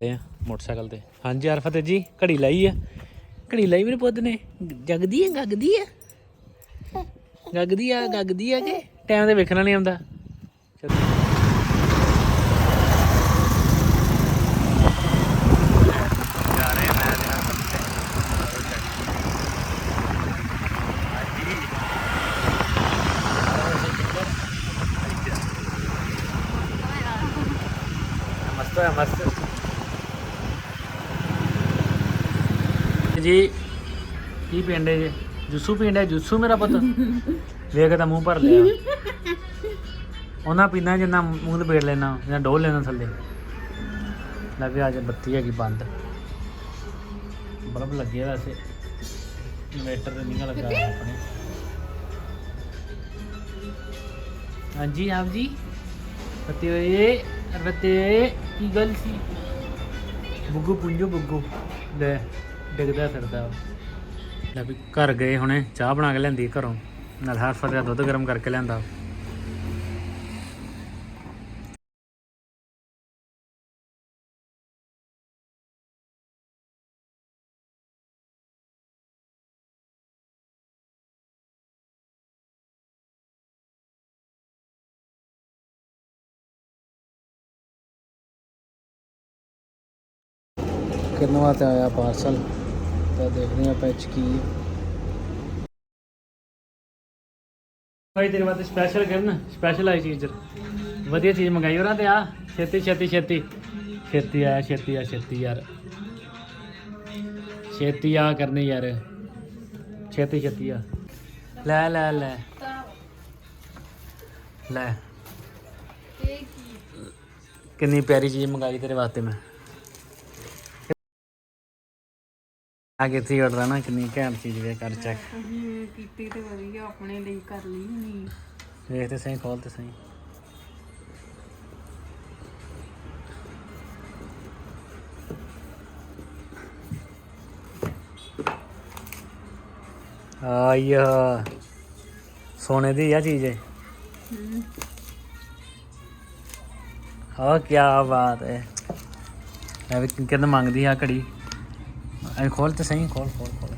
ਤੇ ਮੋਟਰਸਾਈਕਲ ਤੇ। ਹਾਂਜੀ ਅਰਫਤ ਜੀ, ਘੜੀ ਲਾਈ ਆ। ਘੜੀ ਲਈ ਮੇਰੇ ਪੁੱਤ ਨੇ। ਜਗਦੀ ਆ, ਗੱਗਦੀ ਆ? ਗੱਗਦੀ ਆ, ਗਗਦੀ ਆ ਕਿ? ਟਾਈਮ ਤੇ ਵੇਖਣਾ ਨਹੀਂ ਆਉਂਦਾ ਚੱਲ। ਜਾ ਰਹੇ ਮੈਂ ਤੇ ਹਸਨ ਤੇ ਮਸਤ ਹੈ ਮਸਤ ਜੀ। ਕੀ ਪਿੰਡ ਹੈ ਜੀ? ਜੁੱਸੂ ਪਿੰਡ ਹੈ? ਜੁੱਸੂ ਮੇਰਾ ਪੁੱਤ? ਵੇਖ ਤਾਂ ਮੂੰਹ ਭਰ ਲਿਆ। ਉਹਨਾਂ ਪੀਣਾ ਜਿੰਨਾ ਮੂੰਹ ਤੇ ਲੈਣਾ ਜਾਂ ਡੋਲ ਲੈਣਾ ਥੱਲੇ। ਲੈ ਅੱਜ ਬੱਤੀ ਹੈਗੀ ਬੰਦ। ਬਲਬ ਲੱਗੇ ਵੈਸੇ। ਇਨਵੇਟਰ ਤੇ ਨਹੀਂ ਲੱਗਾ ਆਪਣੇ। ਹਾਂਜੀ, ਆਪ ਜੀ? ਬੱਤੀ ਓਏ ਬੱਤੀ ਕੀ ਗੱਲ ਸੀ? ਬੁੱਗੂ ਪੁੰਜੋ, ਬੁੱਗੂ। ਲੈ। ਡਿੱਗਦਾ ਫਿਰਦਾ। ਲੈ ਵੀ ਘਰ ਗਏ ਹੁਣੇ, ਚਾਹ ਬਣਾ ਕੇ ਲਿਆਂਦੀ ਘਰੋਂ। ਨਾਲ ਹਰ ਫਤਿਹ ਦੁੱਧ ਗਰਮ ਕਰਕੇ ਲਿਆਂਦਾ। ਕਿੰਨੇ ਵਾਸਤੇ ਆਇਆ ਪਾਰਸਲ? ਤਾਂ ਦੇਖਦੇ ਆਪਾਂ ਇਹ 'ਚ ਕੀ ਹੈ। ਭਾਈ, ਤੇਰੇ ਵਾਸਤੇ ਸਪੈਸ਼ਲ ਕਰਨ ਸਪੈਸ਼ਲ ਆਈ ਚੀਜ਼। ਵਧੀਆ ਚੀਜ਼ ਮੰਗਾਈ ਉਹਨਾਂ ਤੇ ਆ। ਛੇਤੀ ਛੇਤੀ ਛੇਤੀ। ਛੇਤੀ ਆਇਆ ਛੇਤੀ ਆ, ਛੇਤੀ ਯਾਰ। ਛੇਤੀ ਆ ਕਰਨੀ ਯਾਰ। ਛੇਤੀ ਛੇਤੀ ਆ। ਲੈ ਲੈ ਲੈ। ਲੈ। ਕਿੰਨੀ ਪਿਆਰੀ ਚੀਜ਼ ਮੰਗਾਈ ਤੇਰੇ ਵਾਸਤੇ ਮੈਂ। ਆ ਕਿੱਥੇ ਆਰਡਰ ਨਾ ਕਿੰਨੀ ਘੈਂਟ ਚੀਜ਼ ਵੇ ਕਰ ਚੈੱਕ ਕੀਤੀ ਤੇ ਵਧੀਆ ਆਪਣੇ ਲਈ ਕਰ ਲਈ ਨਹੀਂ। ਵੇਖ ਤੇ ਸਹੀ ਖੋਲ ਤੇ ਸਹੀ। ਆਇਆ। ਸੋਨੇ ਦੀ ਆ ਚੀਜ਼ ਹੈ। ਆ ਕੀ ਬਾਤ ਹੈ। ਇਹ ਵੀ ਕਿੰਨਾ ਮੰਗਦੀ ਆ ਘੜੀ। ਐ ਖੋਲ ਤੇ ਸਹੀ, ਖੋਲ ਖੋਲ ਖੋਲ।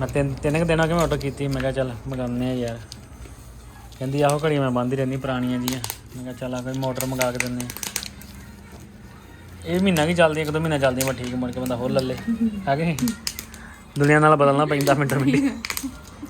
ਮੈਂ ਤਿੰਨ ਤਿੰਨ ਕੁ ਦਿਨਾਂ ਕਿ ਮੈਂ ਆਰਡਰ ਕੀਤੀ, ਮੈਂ ਕਿਹਾ ਚੱਲ ਮੰਗਾਉਂਦੇ ਆ ਯਾਰ। ਕਹਿੰਦੀ ਆਹੋ ਘੜੀ ਮੈਂ ਬੰਦ ਹੀ ਰਹਿੰਦੀ, ਪੁਰਾਣੀਆਂ ਜੀਆਂ। ਮੈਂ ਕਿਹਾ ਚੱਲ ਆ ਕੋਈ ਮੋਟਰ ਮੰਗਾ ਕੇ ਦਿੰਦੇ ਆ ਇਹ ਮਹੀਨਾ ਕੀ ਚੱਲਦੀ, ਇੱਕ ਦੋ ਮਹੀਨਾ ਚੱਲਦੀ, ਮੈਂ ਠੀਕ ਮੁੜ ਕੇ ਬੰਦਾ ਹੋਰ ਲੈ ਲੇ। ਹੈ ਕਿ ਨਹੀਂ? ਦੁਨੀਆ ਨਾਲ ਬਦਲਣਾ ਪੈਂਦਾ ਮਿੰਟੋ ਮਿੰਟੀ।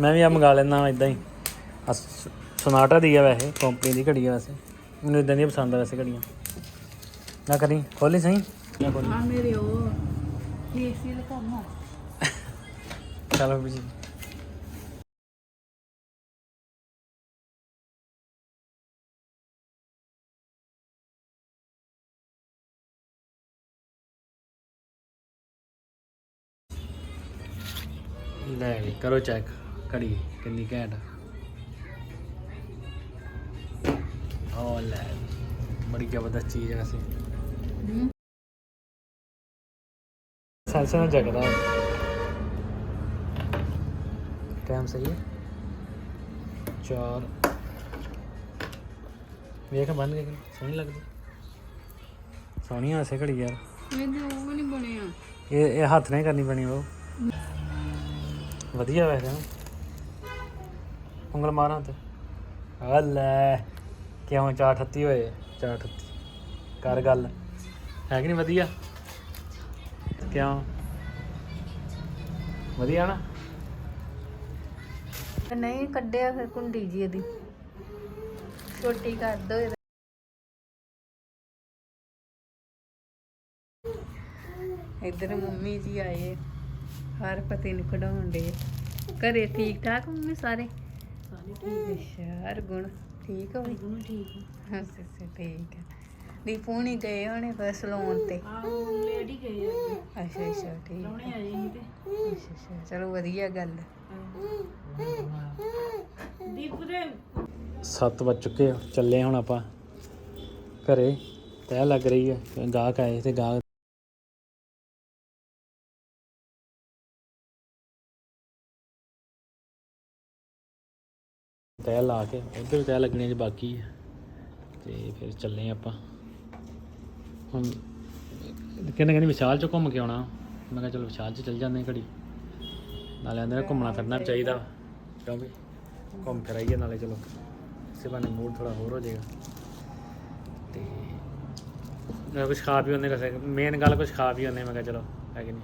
ਮੈਂ ਵੀ ਆ ਮੰਗਾ ਲੈਂਦਾ ਇਦਾਂ ਹੀ। ਆਹ ਸ- ਸੋਨਾਟਾ ਦੀ ਆ ਵੈਸੇ ਕੰਪਨੀ ਦੀ ਘੜੀ ਆ ਵੈਸੇ। ਮੈਨੂੰ ਇਦਾਂ ਦੀ ਪਸੰਦ ਆ ਵੈਸੇ ਘੜੀਆਂ। ਨਾ ਕਰੀ, ਖੋਲੀ ਸਹੀ? ਮੇਰੇ ਉਹ ਏਸੀ ਆ ਚਲੋ ਵੀ ਜੀ। ਲੈ ਵੀ ਕਰੋ ਚੈੱਕ ਘੜੀ ਕਿੰਨੀ ਘੈਂਟ। ਆ। ਲੈ ਬੜੀ ਜ਼ਬਰਦਸਤ ਚੀਜ਼ ਹੈ ਵੈਸੇ। ਸੈਂਸਰ ਨਾਲ ਜਗਦਾ ਟਾਈਮ ਸਹੀ ਹੈ। ਚਾਰ। ਵੇਖ ਬੰਦ ਕੇ ਸੋਹਣੀ ਲੱਗਦੀ। ਸੋਹਣੀ ਆ ਘੜੀ ਯਾਰ। ਇਹਦੇ ਉਹ ਨਹੀਂ ਬਣਿਆ ਇਹ ਇਹ ਹੱਥ ਨਾਲ ਹੀ ਕਰਨੀ ਪੈਣੀ ਉਹ। ਵਧੀਆ ਵੈਸੇ ਉਂਗਲ ਮਾਰਾਂ ਤੇ। ਆ ਲੈ ਕਿਉਂ 438 ਹੋਏ? 438 ਕਰ ਗੱਲ। ਹੈ ਕਿ ਨਹੀਂ ਵਧੀਆ? ਕਿਉਂ? ਵਧੀਆ ਨਾ? ਨਹੀਂ ਕੱਢਿਆ ਫਿਰ ਕੁੰਡੀ ਜੀ ਇਹਦੀ। ਛੋਟੀ ਕਰ ਦੋ ਇਹਦਾ। ਇੱਧਰ ਮੰਮੀ ਜੀ ਆਏ ਹਰ ਪਤੇ ਨੂੰ ਕਢਾਉਣ ਦੇ ਘਰੇ ਠੀਕ ਠਾਕ ਮੰਮੀ ਸਾਰੇ? ਸਾਰੇ ਠੀਕ ਅੱਛਾ ਹਰ ਗੁਣ ਠੀਕ ਹੋ ਗੁਣ ਠੀਕ ਅੱਛਾ ਅੱਛਾ ਠੀਕ ਹੈ ਦੀਪੂ ਨਹੀਂ ਗਏ ਹੋਣੇ ਬਸ ਲੋਨ ਤੇ। ਆਹ ਲੇਡੀ ਗਏ ਆ ਅੱਛਾ ਅੱਛਾ ਠੀਕ। ਸੋਹਣੇ ਆਏ ਸੀ ਤੇ। ਅੱਛਾ ਅੱਛਾ ਚਲੋ ਵਧੀਆ ਗੱਲ। ਹੈ। ਦੀਪ ਦੇ 7 ਵੱਜ ਚੁੱਕੇ ਆ ਚੱਲੇ ਹੁਣ ਆਪਾਂ ਘਰੇ। ਤੈ ਲੱਗ ਰਹੀ ਹੈ ਗਾਹਕ ਆਏ ਤੇ ਗਾਹਕ ਤੈ ਲਾ ਕੇ ਉਧਰ ਤੈ ਲੱਗਣੀ ਜੇ ਬਾਕੀ ਹੈ ਤੇ ਫਿਰ ਚੱਲੇ ਆਪਾਂ। ਹੁਣ ਕਹਿੰਦੇ ਕਹਿੰਦੀ ਵਿਸ਼ਾਲ ਚ ਘੁੰਮ ਕੇ ਆਉਣਾ। ਮੈਂ ਕਿਹਾ ਚਲੋ ਵਿਸ਼ਾਲ ਚ ਚੱਲ ਜਾਂਦੇ ਹਾਂ ਘੜੀ। ਨਾਲੇ ਅੰਦਰ ਘੁੰਮਣਾ ਫਿਰਨਾ ਵੀ ਚਾਹੀਦਾ ਕਿਉਂਕਿ ਘੁੰਮ ਫਿਰ ਆਈਏ ਨਾਲੇ ਚਲੋ। ਇਸੇ ਬਹਾਨੇ ਮੂਡ ਥੋੜਾ ਹੋਰ ਹੋ ਜਾਏਗਾ। ਤੇ ਮੈਂ ਕੁਝ ਖਾ ਪੀ ਉਹਨੇ ਕਸੇ ਮੇਨ ਗੱਲ ਕੁਝ ਖਾ ਪੀ ਉਹਨੇ ਮੈਂ ਕਿਹਾ ਚਲੋ ਹੈ ਕਿ ਨਹੀਂ?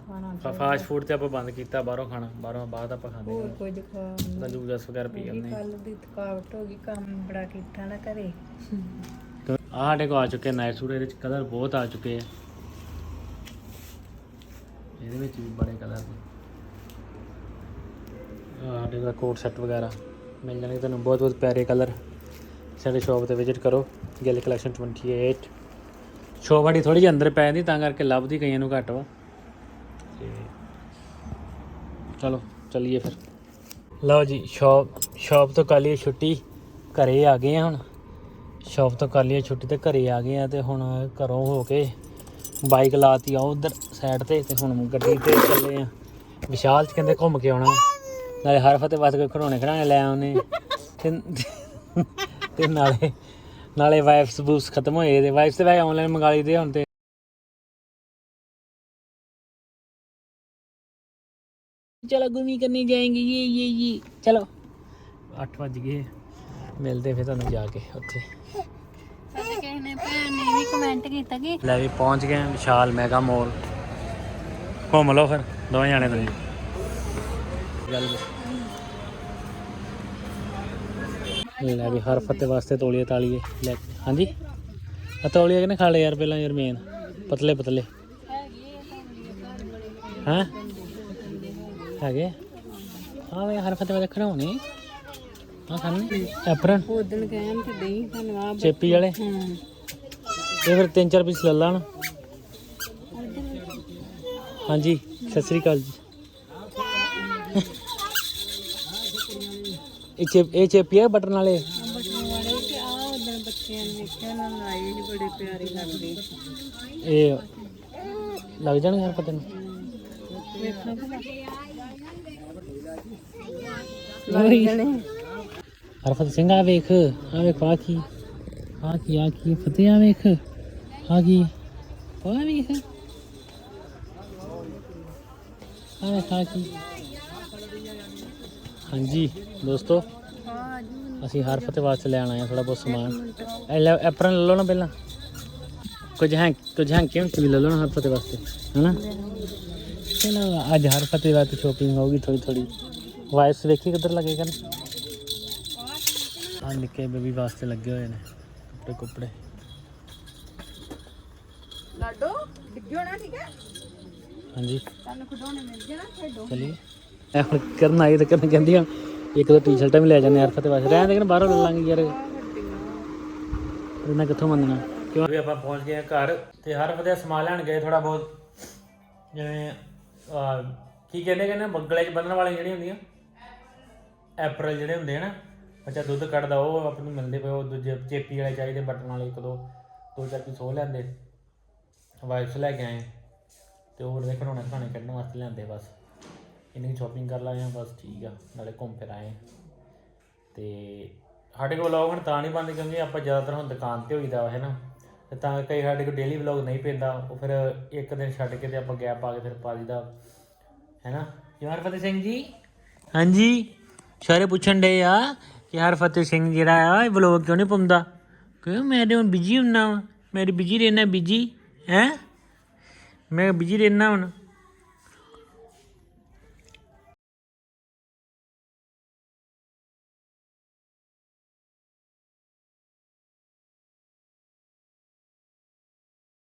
ਖਾਣਾ ਫਾਸਟ ਫੂਡ ਤੇ ਆਪਾਂ ਬੰਦ ਕੀਤਾ ਬਾਹਰੋਂ ਖਾਣਾ। ਬਾਹਰੋਂ ਬਾਅਦ ਆਪਾਂ ਖਾਂਦੇ ਹੋਰ ਕੁਝ ਖਾ ਤਾਂ ਜੂਸ ਵਗੈਰਾ ਪੀ ਹਾਂ। ਕੱਲ ਦੀ ਥਕਾਵਟ ਹੋ ਗਈ ਕੰਮ ਬੜਾ ਕੀਤਾ ਨਾ ਘਰੇ। ਆਹ ਸਾਡੇ ਕੋ ਆ ਚੁੱਕੇ ਨਾਈਟ ਸੂਟ ਇਹਦੇ ਵਿੱਚ ਕਲਰ ਬਹੁਤ ਆ ਚੁੱਕੇ ਆ। ਇਹਦੇ ਵਿੱਚ ਵੀ ਬੜੇ ਕਲਰ ਨੇ। ਆਹ ਸਾਡੇ ਦਾ ਕੋਟ ਸੈੱਟ ਵਗੈਰਾ ਮਿਲ ਜਾਣਗੇ ਤੁਹਾਨੂੰ, ਬਹੁਤ ਬਹੁਤ ਪਿਆਰੇ ਕਲਰ ਸਾਡੇ ਸ਼ਾਪ ਤੇ ਵਿਜ਼ਿਟ ਕਰੋ, ਗਿੱਲ ਕਲੈਕਸ਼ਨ 28 ਸ਼ੋਪ ਸਾਡੀ ਥੋੜੀ ਜਿਹੀ ਅੰਦਰ ਪੈ ਜਾਂਦੀ, ਤਾਂ ਕਰਕੇ ਲੱਭਦੀ ਕਈਆਂ ਨੂੰ ਘੱਟ ਵਾ ਤੇ ਚਲੋ, ਚੱਲੀਏ ਫਿਰ। ਲਓ ਜੀ ਸ਼ਾਪ ਸ਼ਾਪ ਤੋਂ ਕਰ ਹੀ ਛੁੱਟੀ, ਘਰੇ ਆ ਗਏ ਆ ਹੁਣ। ਸ਼ੌਪ ਤੋਂ ਕਰ ਲਈ ਛੁੱਟੀ ਤੇ ਘਰੇ ਆ ਗਏ ਆ ਤੇ ਹੁਣ ਘਰੋਂ ਹੋ ਕੇ ਬਾਈਕ ਲਾਤੀ ਆ ਉਧਰ ਸਾਈਡ ਤੇ ਤੇ ਹੁਣ ਗੱਡੀ ਤੇ ਚੱਲੇ ਆ। ਵਿਸ਼ਾਲ ਚ ਕਹਿੰਦੇ ਘੁੰਮ ਕੇ ਆਉਣਾ। ਨਾਲੇ ਹਰ ਫਤੇ ਵਾਸਤੇ ਕੋਈ ਖਿਡੌਣੇ ਖਿਡਾਣੇ ਲੈ ਆਉਨੇ। ਤੇ ਨਾਲੇ ਨਾਲੇ ਵਾਈਫਸ ਬੂਸ ਖਤਮ ਹੋਏ ਤੇ ਵਾਈਫਸ ਤੇ ਵੈ ਆਨਲਾਈਨ ਮੰਗਾ ਲਈ ਤੇ ਹੁਣ ਤੇ। ਚਲੋ ਗੁਮੀ ਕਰਨੀ ਜਾਏਗੀ। ਇਹ ਇਹ ਇਹ ਚਲੋ। 8 ਵਜ ਗਏ। ਮਿਲਦੇ ਫਿਰ ਤੁਹਾਨੂੰ ਜਾ ਕੇ ਉੱਥੇ। ਸਾਡੇ ਕਿਸੇ ਨੇ ਭੈਣ ਨੇ ਵੀ ਕਮੈਂਟ ਕੀਤਾ ਕਿ ਲੈ ਵੀ ਪਹੁੰਚ ਗਏ ਹਾਂ ਵਿਸ਼ਾਲ ਮੈਗਾ ਮੋਲ ਘੁੰਮ ਲਓ ਫਿਰ ਦੋਵੇਂ ਜਾਣੇ ਤੁਸੀਂ। ਬਈ। ਲੈ ਵੀ ਹਰ ਫਤੇ ਵਾਸਤੇ ਤੋਲੀਏ ਤਾਲੀਏ। ਲੈ। ਹਾਂਜੀ? ਆ ਤੋਲੀਏ ਕਿਨੇ ਖਾ ਯਾਰ ਪਹਿਲਾਂ ਯਾਰ ਮੇਨ ਪਤਲੇ ਪਤਲੇ। ਹਾਂ? ਹੈਗੇ? ਹਾਂ ਵੇ ਹਰ ਫਤੇ ਵਾਸਤੇ ਖੜਾਉਣੇ ਐਪਰਨ ਉਦਣ ਤੇ ਚੇਪੀ ਵਾਲੇ? ਹਾਂ। ਇਹ ਫਿਰ ਤਿੰਨ ਚਾਰ ਪੀਸ ਲੈ ਲਾਣ। ਹਾਂਜੀ ਸਤਿ ਸ੍ਰੀ ਅਕਾਲ ਜੀ। ਇਹ ਚੇਪ ਇਹ ਚੇਪੀ ਹੈ ਬਟਨ ਵਾਲੇ? ਬਟਨ ਵਾਲੇ ਤੇ ਆ ਉਦਣ ਬੱਚਿਆਂ ਨੇ ਵੇਖਿਆ ਉਹਨਾਂ ਨੂੰ ਆਏ ਸੀ ਬੜੇ ਪਿਆਰੇ ਲੱਗਦੇ ਇਹ ਲੱਗ ਜਾਣਗੇ ਹਰ ਪਤਾ ਨਹੀਂ। ਵੇਖਣਾ ਭਲਾ। ਲੱਗ ਜਾਣੇ। ਹਰਫਤ ਸਿੰਘ ਆ ਵੇਖ ਆ ਵੇਖ ਆ ਕੀ ਆ ਕੀ ਆ ਕੀ ਫਤਿਹ ਆ ਵੇਖ, ਆ ਕੀ ਆ ਵੇਖ। ਆ ਵੇਖ ਆ ਕੀ। ਹਾਂਜੀ, ਦੋਸਤੋ, ਅਸੀਂ ਹਰ ਫਤਿਹ ਵਾਸਤੇ ਲੈਣ ਆਏ ਆ ਥੋੜਾ ਬਹੁਤ ਸਮਾਨ। ਇਹ ਲੈ, ਐਪਰਨ ਲੈ ਲਓ ਨਾ ਪਹਿਲਾਂ। ਕੁਝ ਹੈ ਕੁਝ ਹੈ ਕਿਉਂ ਵੀ ਲੈ ਲਓ ਨਾ ਹਰ ਫਤਿਹ ਵਾਸਤੇ, ਹਨਾ? ਚਲੋ, ਅੱਜ ਹਰ ਫਤਿਹ ਵਾਸਤੇ ਸ਼ੋਪਿੰਗ ਹੋਗੀ ਥੋੜੀ ਥੋੜੀ ਵਾਇਸ ਵੇਖੀ ਕਿੱਧਰ ਲੱਗੇਗਾ ਨਾ? ਆ ਨਿੱਕੇ ਬੇਬੀ ਵਾਸਤੇ ਲੱਗੇ ਹੋਏ ਨੇ ਕੱਪੜੇ ਕੁੱਪੜੇ। ਲਾਡੋ ਡਿੱਗਿਓ ਨਾ ਠੀਕ ਹੈ? ਹਾਂਜੀ। ਤੁਹਾਨੂੰ ਖਿਡੌਣੇ ਮਿਲ ਜਾਣਾ ਖੇਡੋ। ਚਲਿਏ। ਇਹ ਹੁਣ ਕਰਨ ਆਈ ਤੇ ਕਰਨ ਕਹਿੰਦੀ ਆ ਇੱਕ ਦੋ ਟੀ-ਸ਼ਰਟਾਂ ਵੀ ਲੈ ਜਾਂਦੇ ਯਾਰ ਫਤਿਹ ਵਾਸਤੇ। ਰਹਿਣ ਦੇ ਕਿ ਬਾਹਰੋਂ ਲੈ ਲਾਂਗੇ ਯਾਰ। ਇਹਨਾਂ ਕਿੱਥੋਂ ਮੰਨਣਾ? ਕਿਉਂ? ਵੀ ਆਪਾਂ ਪਹੁੰਚ ਗਏ ਆ ਘਰ ਤੇ ਹਰ ਫਤਿਹ ਸਮਾਨ ਲੈਣ ਗਏ ਥੋੜਾ ਬਹੁਤ। ਜਿਵੇਂ ਕੀ ਕਹਿੰਦੇ ਕਹਿੰਦੇ ਬੱਗਲੇ 'ਚ ਬੰਨਣ ਵਾਲੀਆਂ ਜਿਹੜੀਆਂ ਹੁੰਦੀਆਂ ਐਪਰਲ ਜਿਹੜੇ ਹੁੰਦੇ ਆ ਨਾ। ਬੱਚਾ ਦੁੱਧ ਕੱਢਦਾ, ਉਹ ਆਪਾਂ ਨੂੰ ਮਿਲਦੇ ਪਏ, ਉਹ ਦੂਜੇ ਚੇਪੀ ਵਾਲੇ ਚਾਹੀਦੇ, ਬਟਨ ਵਾਲੇ ਇੱਕ ਦੋ ਦੋ ਚਾਰ ਪੀਸ ਉਹ ਲੈਂਦੇ ਵਾਈਫਸ ਲੈ ਕੇ ਆਏ, ਤੇ ਉਹ ਦੇ ਖਿਡੌਣੇ ਖਾਣੇ ਕੱਢਣ ਵਾਸਤੇ ਲਿਆਂਦੇ, ਬਸ। ਇੰਨੀ ਸ਼ਾਪਿੰਗ ਕਰ ਲਾਏ ਆ ਬਸ ਠੀਕ ਆ, ਨਾਲੇ ਘੁੰਮ ਫਿਰ ਆਏ। ਤੇ ਸਾਡੇ ਕੋਲ ਵਲੌਗ ਹੁਣ ਤਾਂ ਨਹੀਂ ਬਣਦੇ, ਕਿਉਂਕਿ ਆਪਾਂ ਜ਼ਿਆਦਾਤਰ ਹੁਣ ਦੁਕਾਨ ਤੇ ਹੋਈਦਾ ਹੈ ਨਾ ਤੇ ਤਾਂ ਕਈ ਸਾਡੇ ਕੋਲ ਡੇਲੀ ਵਲੌਗ ਨਹੀਂ ਪੈਂਦਾ, ਉਹ ਫਿਰ ਇੱਕ ਦਿਨ ਛੱਡ ਕੇ ਤੇ ਆਪਾਂ ਗੈਪ ਪਾ ਕੇ ਫਿਰ ਪਾ ਲਈਦਾ ਹੈ ਨਾ ਯਾਰ ਫਤਿਹ ਸਿੰਘ ਜੀ? ਹਾਂਜੀ, ਸਾਰੇ ਪੁੱਛਣ ਡੇ ਆ ਕਿ ਯਾਰ ਫਤਿਹ ਸਿੰਘ ਜਿਹੜਾ ਆ, ਇਹ ਵਲੌਗ ਕਿਉਂ ਨਹੀਂ ਪਾਉਂਦਾ ਕਿਉਂ? ਮੈਂ ਤੇ ਹੁਣ ਬਿਜ਼ੀ ਹੁੰਨਾ ਵਾਂ। ਮੈਂ ਬਿਜ਼ੀ ਰਹਿਣਾ ਬਿਜ਼ੀ ਹੈ? ਮੈਂ ਬਿਜ਼ੀ ਰਹਿਣਾ ਹੁਣ।